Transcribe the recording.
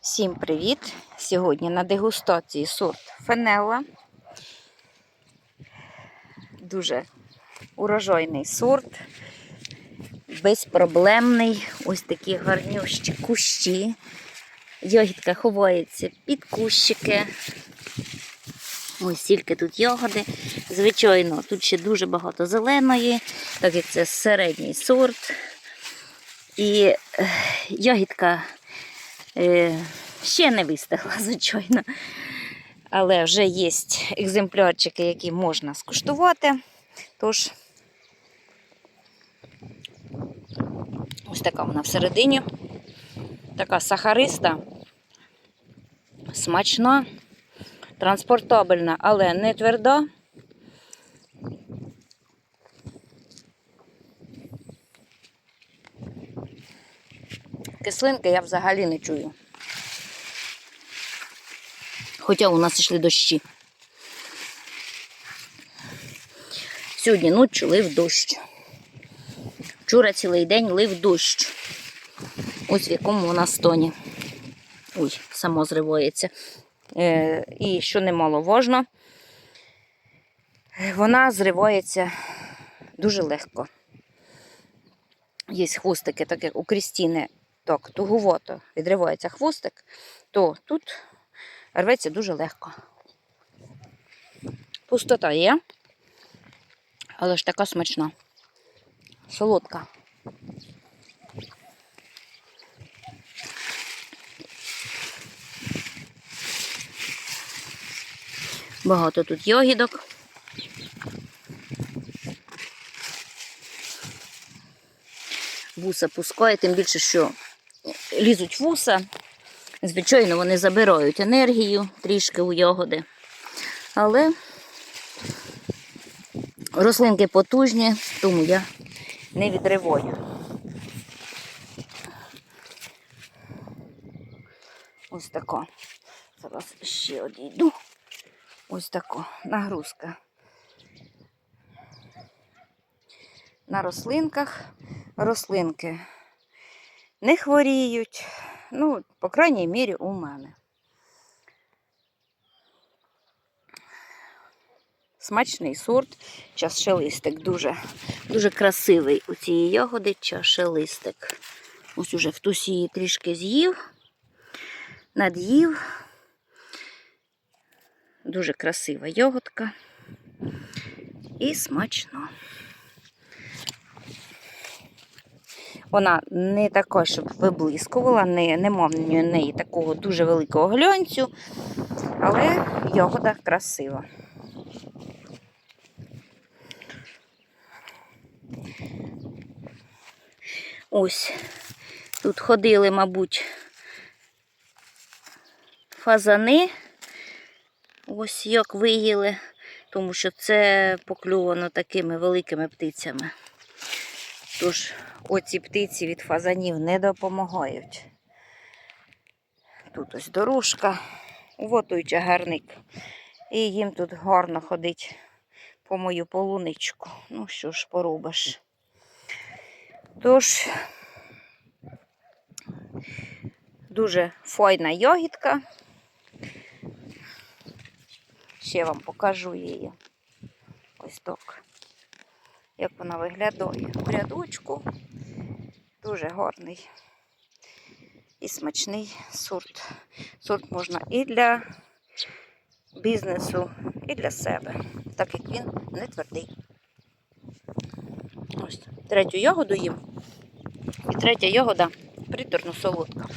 Всім привіт! Сьогодні на дегустації сорт Фенелла. Дуже урожайний сорт, безпроблемний. Ось такі гарнющі кущі. Ягідка ховається під кущики. Ось тільки тут ягоди. Звичайно, тут ще дуже багато зеленої, так як це середній сорт. І е, ягідка ще не вистигла, звичайно. Але вже є екземплярчики, які можна скуштувати. Тож, ось така вона всередині. Така сахариста, смачна, транспортабельна, але не тверда. Кислинки я взагалі не чую. Хоча у нас йшли дощі. Сьогодні ночі лив дощ. Вчора цілий день лив дощ. Ось в якому вона стоні. Ой, само зривається. Е, і що немаловажно, вона зривається дуже легко. Є хвостики, так у Крістіни, так, туговато відривається хвостик, то тут рветься дуже легко. Пустота є, але ж така смачна, солодка. Багато тут йогідок. Вуса пускає, тим більше, що лізуть вуса. Звичайно, вони забирають енергію трішки у ягоди. Але рослинки потужні, тому я не відриваю. Ось тако. Зараз ще одійду. Ось тако нагрузка. На рослинках рослинки не хворіють. Ну, по крайній мірі, у мене. Смачний сорт, чашелистик, дуже, дуже красивий у цієї ягоди чашелистик. Ось уже хтось її трішки з'їв, над'їв. Дуже красива ягодка і смачно. Вона не така, щоб виблискувала, не, нема в неї такого дуже великого глянцю, але ягода красива. Ось тут ходили, мабуть, фазани. Ось як виїли, тому що це поклювано такими великими птицями. Тож оці птиці від фазанів не допомагають. Тут ось дорожка, от той чагарник. І їм тут гарно ходить по мою полуничку. Ну що ж поробиш. Тож, дуже файна ягідка. Ще вам покажу її. Ось так. Як вона виглядає в рядочку. Дуже гарний і смачний сорт. Сорт можна і для бізнесу, і для себе, так як він не твердий. Ось третю ягоду їм. І третя ягода приторно солодка.